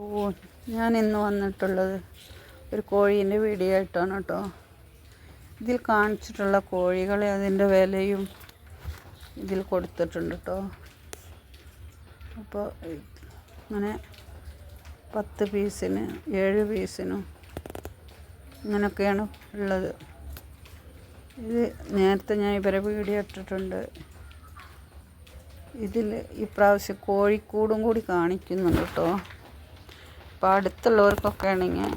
ഓ ഞാൻ ഇന്ന് വന്നിട്ടുള്ളത് ഒരു കോഴീന്റെ വീഡിയോ ആയിട്ടാണ് കേട്ടോ. ഇതിൽ കാണിച്ചിട്ടുള്ള കോഴികളെ അതിന്റെ വിലയും ഇതിൽ കൊടുത്തിട്ടുണ്ട് കേട്ടോ. അപ്പോൾ അങ്ങനെ പത്ത് പീസിന് ഏഴ് പീസിനും ഇങ്ങനെയൊക്കെയാണ് ഉള്ളത്. ഇത് നേരത്തെ ഞാൻ ഇവരെ വീഡിയോ ഇട്ടിട്ടുണ്ട്. ഇതിൽ ഇപ്രാവശ്യം കോഴിക്കൂടും കൂടി കാണിക്കുന്നുണ്ട് കേട്ടോ. അപ്പോൾ അടുത്തുള്ളവർക്കൊക്കെ ആണെങ്കിൽ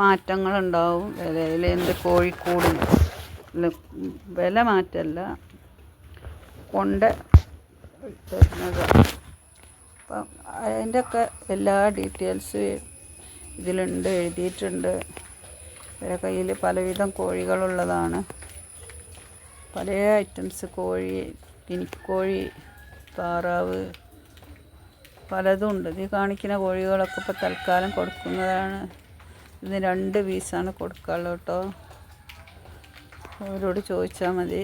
മാറ്റങ്ങളുണ്ടാവും. വിലയിൽ എന്ത് കോഴിക്കൂട് വില മാറ്റമല്ല. കൊണ്ട് തരുന്നത് അപ്പം അതിന്റെയൊക്കെ എല്ലാ ഡീറ്റെയിൽസ് ഇതിലുണ്ട് എഴുതിയിട്ടുണ്ട്. ഇവരെ കയ്യിൽ പലവിധം കോഴികളുള്ളതാണ്. പല ഐറ്റംസ് കോഴി കിനിക്കോഴി താറാവ് പലതും ഉണ്ട്. ഇത് കാണിക്കുന്ന കോഴികളൊക്കെ ഇപ്പോൾ തൽക്കാലം കൊടുക്കുന്നതാണ്. ഇതിന് രണ്ട് പീസാണ് കൊടുക്കാനുള്ളത് കേട്ടോ. അവരോട് ചോദിച്ചാൽ മതി.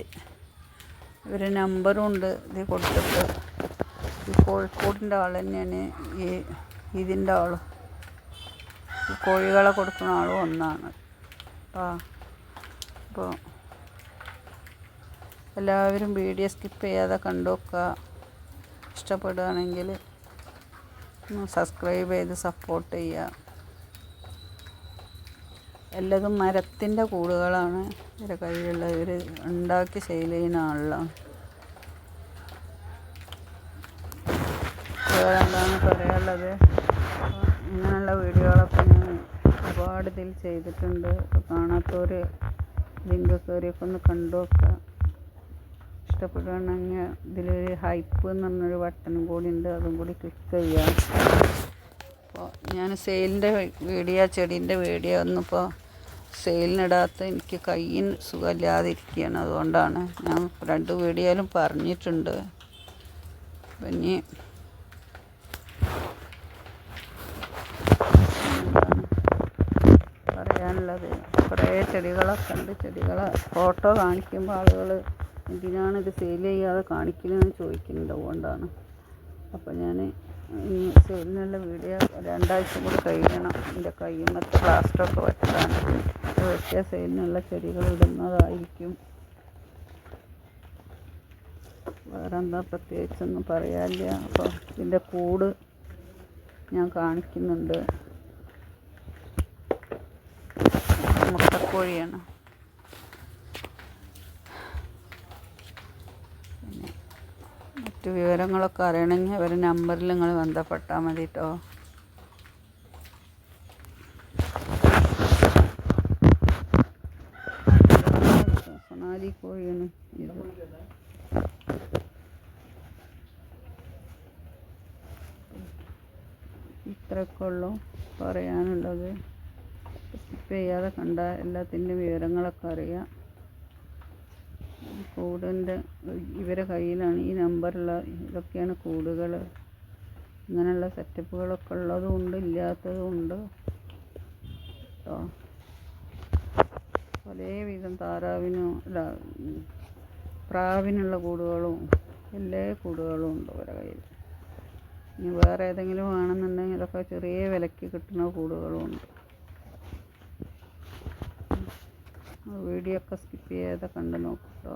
ഇവരെ നമ്പറും ഉണ്ട്. ഇത് കൊടുത്തിട്ട് ഈ കോഴിക്കോടിന്റെ ആൾ തന്നെയാണ് ഈ ഇതിന്റെ ആളും. ഈ കോഴികളെ കൊടുക്കുന്ന ആളും ഒന്നാണ്. ആ. അപ്പോൾ എല്ലാവരും വീഡിയോ സ്കിപ്പ് ചെയ്യാതെ കണ്ടു നോക്കുക ഇഷ്ടപ്പെടുകയാണെങ്കിൽ സബ്സ്ക്രൈബ് ചെയ്ത് സപ്പോർട്ട് ചെയ്യുക. എല്ലാതും മരത്തിന്റെ കൂടുകളാണ്. ഇവരെ കയ്യിലുള്ള ഇവർ ഉണ്ടാക്കി സെയിൽ ചെയ്യുന്ന എന്താണ് പറയാനുള്ളത്. ഇങ്ങനെയുള്ള വീഡിയോകളൊക്കെ ഞാൻ ഒരുപാട് ഇതിൽ ചെയ്തിട്ടുണ്ട്. കാണാത്തവർ ലിങ്ക് കയറിയൊക്കെ ഒന്ന് കണ്ടു നോക്കുക. ഇഷ്ടപ്പെടുകയാണെങ്കിൽ ഇതിലൊരു ഹൈപ്പ് എന്ന് പറഞ്ഞൊരു ബട്ടണും കൂടി ഉണ്ട്. അതും കൂടി ക്ലിക്ക് ചെയ്യാം അപ്പോൾ ഞാൻ സെയിലിന്റെ വീഡിയോ ചെടീന്റെ വീഡിയോ ഒന്നിപ്പോൾ സെയിലിനിടാത്ത എനിക്ക് കയ്യിൽ സുഖമില്ലാതിരിക്കുകയാണ്. അതുകൊണ്ടാണ് ഞാൻ രണ്ട് വീഡിയോയിലും പറഞ്ഞിട്ടുണ്ട്. പിന്നെ പറയാനുള്ളത്? കുറേ ചെടികളൊക്കെ ഉണ്ട്. ചെടികളെ ഫോട്ടോ കാണിക്കുമ്പോൾ ആളുകൾ എന്തിനാണ് ഇത് സെയിൽ ചെയ്യാതെ കാണിക്കുന്നതെന്ന് ചോദിക്കുന്നുണ്ട് അതുകൊണ്ടാണ്. അപ്പോൾ ഞാൻ ഇനി സെയിലിനുള്ള വീഡിയോ രണ്ടാഴ്ച കൂടി കഴിയണം. എന്റെ കയ്യുമ്മത്തെ പ്ലാസ്റ്ററൊക്കെ വെച്ചതാണ് വെച്ച സെയിലിനുള്ള ചെടികൾ ഇടുന്നതായിരിക്കും. വേറെ എന്താ പ്രത്യേകിച്ചൊന്നും പറയാനില്ല. അപ്പോൾ ഇതിന്റെ കൂട് ഞാൻ കാണിക്കുന്നുണ്ട്. മുട്ടക്കോഴിയാണ് പിന്നെ മറ്റു വിവരങ്ങളൊക്കെ അറിയണമെങ്കിൽ അവർ നമ്പറിൽ നിങ്ങൾ ബന്ധപ്പെട്ടാൽ മതി കേട്ടോ സൊണാലി കോഴിയാണ് ഇത്. പറയാനുള്ളത്. സ്കിപ്പ് ചെയ്യാതെ കണ്ട എല്ലാത്തിന്റെ വിവരങ്ങളൊക്കെ അറിയാം. കൂടിന്റെ ഇവരെ കയ്യിലാണ് ഈ നമ്പറുള്ള ഇതൊക്കെയാണ് കൂടുകൾ. ഇങ്ങനെയുള്ള സെറ്റപ്പുകളൊക്കെ ഉള്ളതും ഉണ്ട് ഇല്ലാത്തതും ഉണ്ട്. കേട്ടോ പലവിധം താറാവിനും അല്ല പ്രാവിനുള്ള കൂടുകളും എല്ലാ കൂടുകളും ഉണ്ട് അവരുടെ കയ്യിൽ. ഇനി വേറെ ഏതെങ്കിലും ആണെന്നുണ്ടെങ്കിൽ ഇതൊക്കെ ചെറിയ വിലയ്ക്ക് കിട്ടുന്ന കൂടുകളും ഉണ്ട്. വീഡിയോ ഒക്കെ സ്കിപ്പ് ചെയ്യാതെ കണ്ടു നോക്കട്ടോ